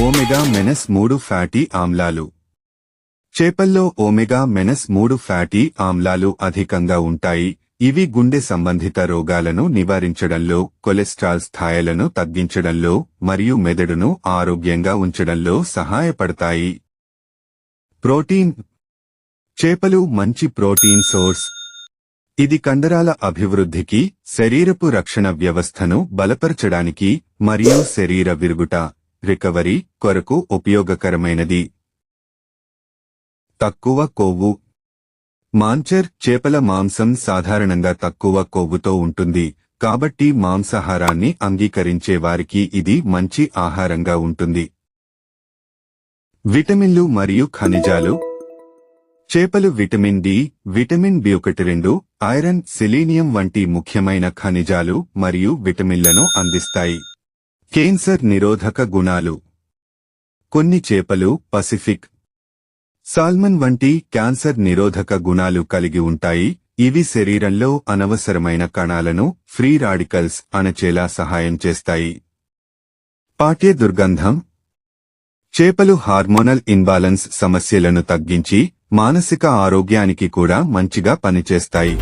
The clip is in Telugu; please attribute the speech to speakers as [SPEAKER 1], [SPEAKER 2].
[SPEAKER 1] ఓమెగా మెనస్ మూడు ఫ్యాటీ ఆమ్లాలు. చేపల్లో ఓమెగా మెనస్ మూడు ఫ్యాటీ ఆమ్లాలు అధికంగా ఉంటాయి. ఇవి గుండె సంబంధిత రోగాలను నివారించడంలో కొలెస్ట్రాల్ స్థాయిలను తగ్గించడంలో మరియు మెదడును ఆరోగ్యంగా ఉంచడంలో సహాయపడతాయి. ప్రోటీన్. చేపలు మంచి ప్రోటీన్ సోర్స్ ఇది కండరాల అభివృద్ధికి శరీరపు రక్షణ వ్యవస్థను బలపరచడానికి మరియు శరీర విరుగుట రికవరీ కొరకు ఉపయోగకరమైనది. తక్కువ కొవ్వు. మాంచర్ చేపల మాంసం సాధారణంగా తక్కువ కొవ్వుతో ఉంటుంది కాబట్టి మాంసాహారాన్ని అంగీకరించే వారికి ఇది మంచి ఆహారంగా ఉంటుంది. విటమిన్లు మరియు ఖనిజాలు. చేపలు విటమిన్ డి విటమిన్ బి ఒకటి రెండు ఐరన్ సెలీనియం వంటి ముఖ్యమైన ఖనిజాలు మరియు విటమిన్లను అందిస్తాయి. కేన్సర్ నిరోధక గుణాలు. కొన్ని చేపలు పసిఫిక్ సాల్మన్ వంటి క్యాన్సర్ నిరోధక గుణాలు కలిగి ఉంటాయి. ఇవి శరీరంలో అనవసరమైన కణాలను ఫ్రీ రాడికల్స్ అణచేలా సహాయం చేస్తాయి. పాట్య దుర్గంధం చేపలు హార్మోనల్ ఇన్బాలన్స్ సమస్యలను తగ్గించి మానసిక ఆరోగ్యానికి కూడా మంచిగా పనిచేస్తాయి.